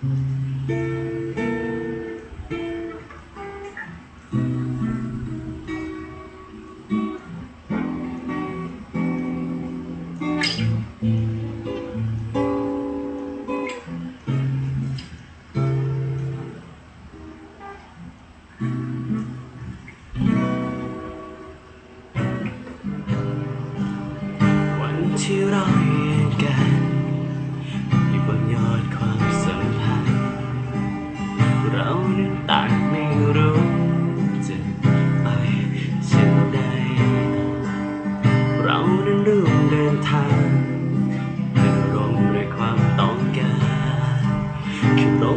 วันที่เรา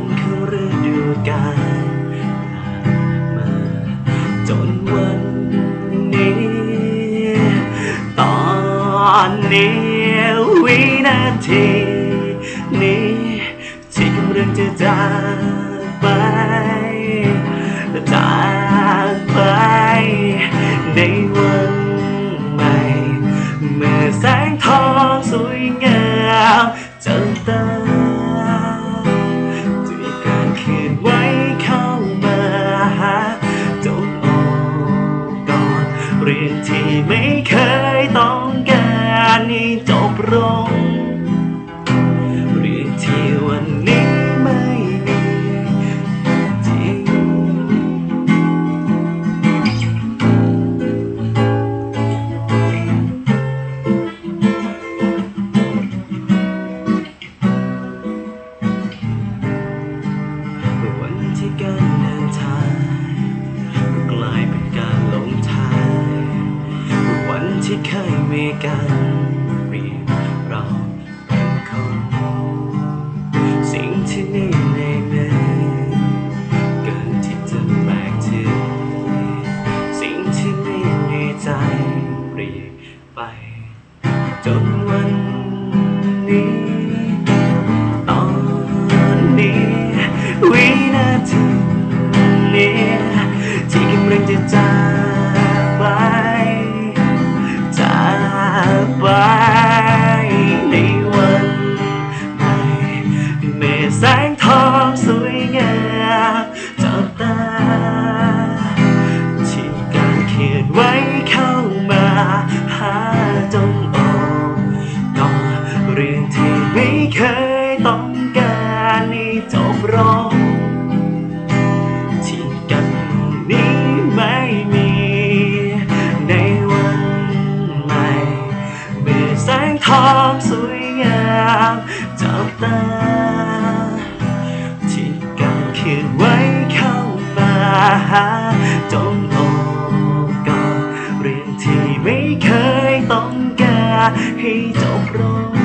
คืองเข้าฤดูกาลมาจนวันนี้ ตอนนี้วินาทีนี้ที่กำลังจะจากไปจากไปใน จบลงเรื่องที่วันนี้ไม่มีจริง วันที่การเดินทางก็กลายเป็นการหลงทางวันที่เคยมีกัน เราเป็นคนสิ่งที่มีในมือเกินที่จะแบกที่สิ่งที่มีในใจเปลี่ยนไป จนวันนี้ แสงทองสวยงามจับตา ที่การเขียนไว้เข้ามาหาจงโอบกอเรื่องที่ไม่เคยต้องการให้จบลงที่กันนี้ไม่มี ในวันใหม่เมื่อแสงทองสวยงามจับตา หาจงโอบกอดเรื่องที่ไม่เคยต้องการให้จบลง